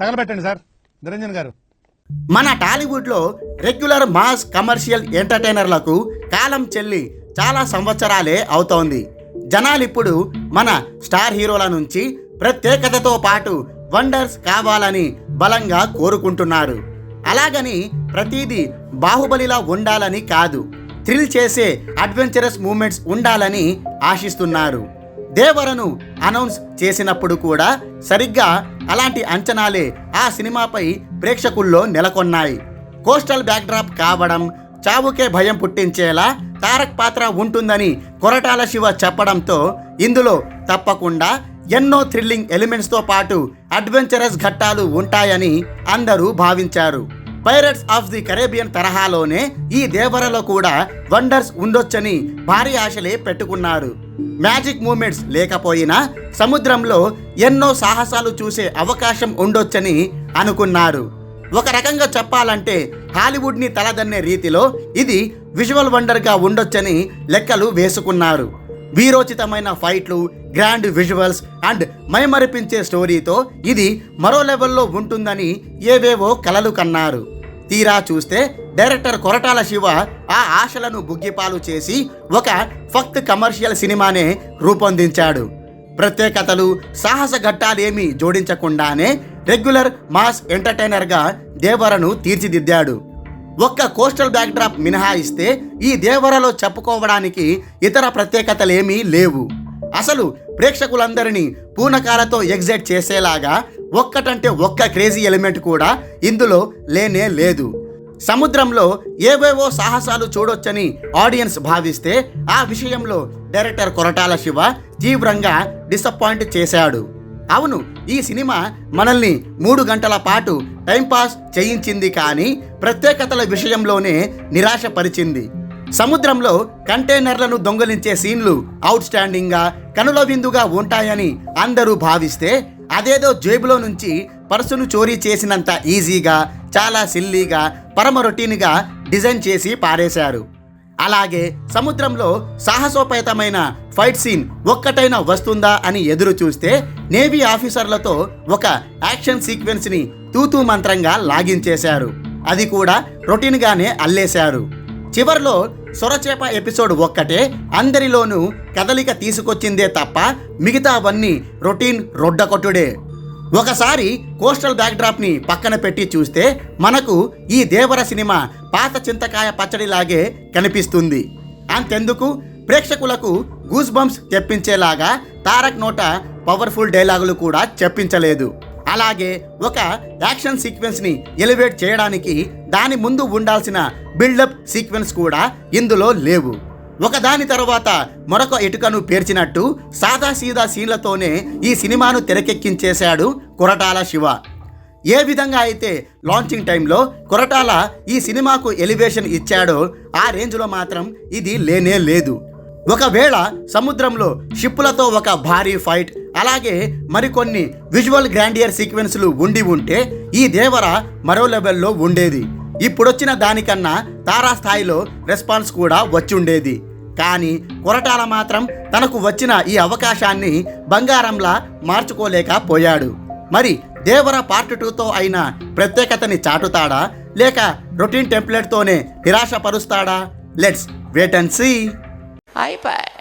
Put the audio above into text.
తగలబెట్టండి sir. Niranjan గారు. మన టాలీవుడ్లో రెగ్యులర్ మాస్ కమర్షియల్ ఎంటర్టైనర్లకు కాలం చెల్లి చాలా సంవత్సరాలే అవుతోంది. జనాలిప్పుడు మన స్టార్ హీరోల నుంచి ప్రత్యేకతతో పాటు వండర్స్ కావాలని బలంగా కోరుకుంటున్నారు. అలాగని ప్రతిదీ బాహుబలిలా ఉండాలని కాదు. థ్రిల్ చేసే అడ్వెంచరస్ మూమెంట్స్ ఉండాలని ఆశిస్తున్నారు. దేవరను అనౌన్స్ చేసినప్పుడు కూడా సరిగ్గా అలాంటి అంచనాలే ఆ సినిమాపై ప్రేక్షకుల్లో నెలకొన్నాయి. కోస్టల్ బ్యాక్డ్రాప్ కావడం చావుకే భయం పుట్టించేలా తారక్ పాత్ర ఉంటుందని కొరటాల శివ చెప్పడంతో ఇందులో తప్పకుండా ఎన్నో థ్రిల్లింగ్ ఎలిమెంట్స్తో పాటు అడ్వెంచరస్ ఘట్టాలు ఉంటాయని అందరూ భావించారు. పైరట్స్ ఆఫ్ ది కరేబియన్ తరహాలోనే ఈ దేవరలో కూడా వండర్స్ ఉండొచ్చని భారీ ఆశలే పెట్టుకున్నారు. మ్యాజిక్ మూమెంట్స్ లేకపోయినా సముద్రంలో ఎన్నో సాహసాలు చూసే అవకాశం ఉండొచ్చని అనుకున్నారు. ఒక రకంగా చెప్పాలంటే హాలీవుడ్ని తలదన్నే రీతిలో ఇది విజువల్ వండర్గా ఉండొచ్చని లెక్కలు వేసుకున్నారు. వీరోచితమైన ఫైట్లు గ్రాండ్ విజువల్స్ అండ్ మైమరిపించే స్టోరీతో ఇది మరో లెవెల్లో ఉంటుందని ఏవేవో కలలు కన్నారు. తీరా చూస్తే డైరెక్టర్ కొరటాల శివ ఆ ఆశలను బుగ్గిపాలు చేసి ఒక ఫక్త్ కమర్షియల్ సినిమానే రూపొందించాడు. ప్రత్యేకతలు సాహస ఘట్టాలేమీ జోడించకుండానే రెగ్యులర్ మాస్ ఎంటర్టైనర్గా దేవరను తీర్చిదిద్దాడు. ఒక్క కోస్టల్ బ్యాక్డ్రాప్ మినహాయిస్తే ఈ దేవరలో చెప్పుకోవడానికి ఇతర ప్రత్యేకతలేమీ లేవు. అసలు ప్రేక్షకులందరినీ పూనకాలతో ఎగ్జైట్ చేసేలాగా ఒక్కటంటే ఒక్క క్రేజీ ఎలిమెంట్ కూడా ఇందులో లేనే లేదు. సముద్రంలో ఏవేవో సాహసాలు చూడొచ్చని ఆడియన్స్ భావిస్తే ఆ విషయంలో డైరెక్టర్ కొరటాల శివ తీవ్రంగా డిసప్పాయింట్ చేశాడు. అవును ఈ సినిమా మనల్ని మూడు గంటల పాటు టైంపాస్ చేయించింది కానీ ప్రత్యేకతల విషయంలోనే నిరాశపరిచింది. సముద్రంలో కంటైనర్లను దొంగలించే సీన్లు అవుట్ స్టాండింగ్గా కనుల విందుగా ఉంటాయని అందరూ భావిస్తే అదేదో జేబులో నుంచి పర్సును చోరీ చేసినంత ఈజీగా చాలా సిల్లీగా పరమ రొటీన్గా డిజైన్ చేసి పారేశారు. అలాగే సముద్రంలో సాహసోపేతమైన ఫైట్ సీన్ ఒక్కటైనా వస్తుందా అని ఎదురు చూస్తే నేవీ ఆఫీసర్లతో ఒక యాక్షన్ సీక్వెన్స్ని తూతూ మంత్రంగా లాగించేశారు అది కూడా రొటీన్గానే అల్లేశారు. చివర్లో సొరచేప ఎపిసోడ్ ఒక్కటే అందరిలోనూ కదలిక తీసుకొచ్చిందే తప్ప మిగతావన్నీ రొటీన్ రొడ్డకొట్టుడే. ఒకసారి కోస్టల్ బ్యాక్డ్రాప్ని పక్కన పెట్టి చూస్తే మనకు ఈ దేవర సినిమా పాత చింతకాయ పచ్చడిలాగే కనిపిస్తుంది. అంతెందుకు? ప్రేక్షకులకు గూస్ బంప్స్ తెప్పించేలాగా తారక్ నోట పవర్ఫుల్ డైలాగులు కూడా చెప్పించలేదు. అలాగే ఒక యాక్షన్ సీక్వెన్స్ని ఎలివేట్ చేయడానికి దాని ముందు ఉండాల్సిన బిల్డప్ సీక్వెన్స్ కూడా ఇందులో లేవు. ఒకదాని తర్వాత మరొక ఇటుకను పేర్చినట్టు సాదా సీదా సీన్లతోనే ఈ సినిమాను తెరకెక్కించేశాడు కొరటాల శివ. ఏ విధంగా అయితే లాంచింగ్ టైంలో కొరటాల ఈ సినిమాకు ఎలివేషన్ ఇచ్చాడో ఆ రేంజ్లో మాత్రం ఇది లేనే లేదు. ఒకవేళ సముద్రంలో షిప్పులతో ఒక భారీ ఫైట్ అలాగే మరికొన్ని విజువల్ గ్రాండియర్ సీక్వెన్స్లు ఉండి ఉంటే ఈ దేవర మరో లెవెల్లో ఉండేది. ఇప్పుడొచ్చిన దానికన్నా తారా స్థాయిలో రెస్పాన్స్ కూడా వచ్చుండేది. కానీ కొరటాల మాత్రం తనకు వచ్చిన ఈ అవకాశాన్ని బంగారంలా మార్చుకోలేకపోయాడు. మరి దేవర పార్ట్ టూతో అయిన ప్రత్యేకతని చాటుతాడా? లేక రొటీన్ టెంప్లెట్తోనే నిరాశపరుస్తాడా? Let's wait and see. Aí, pai,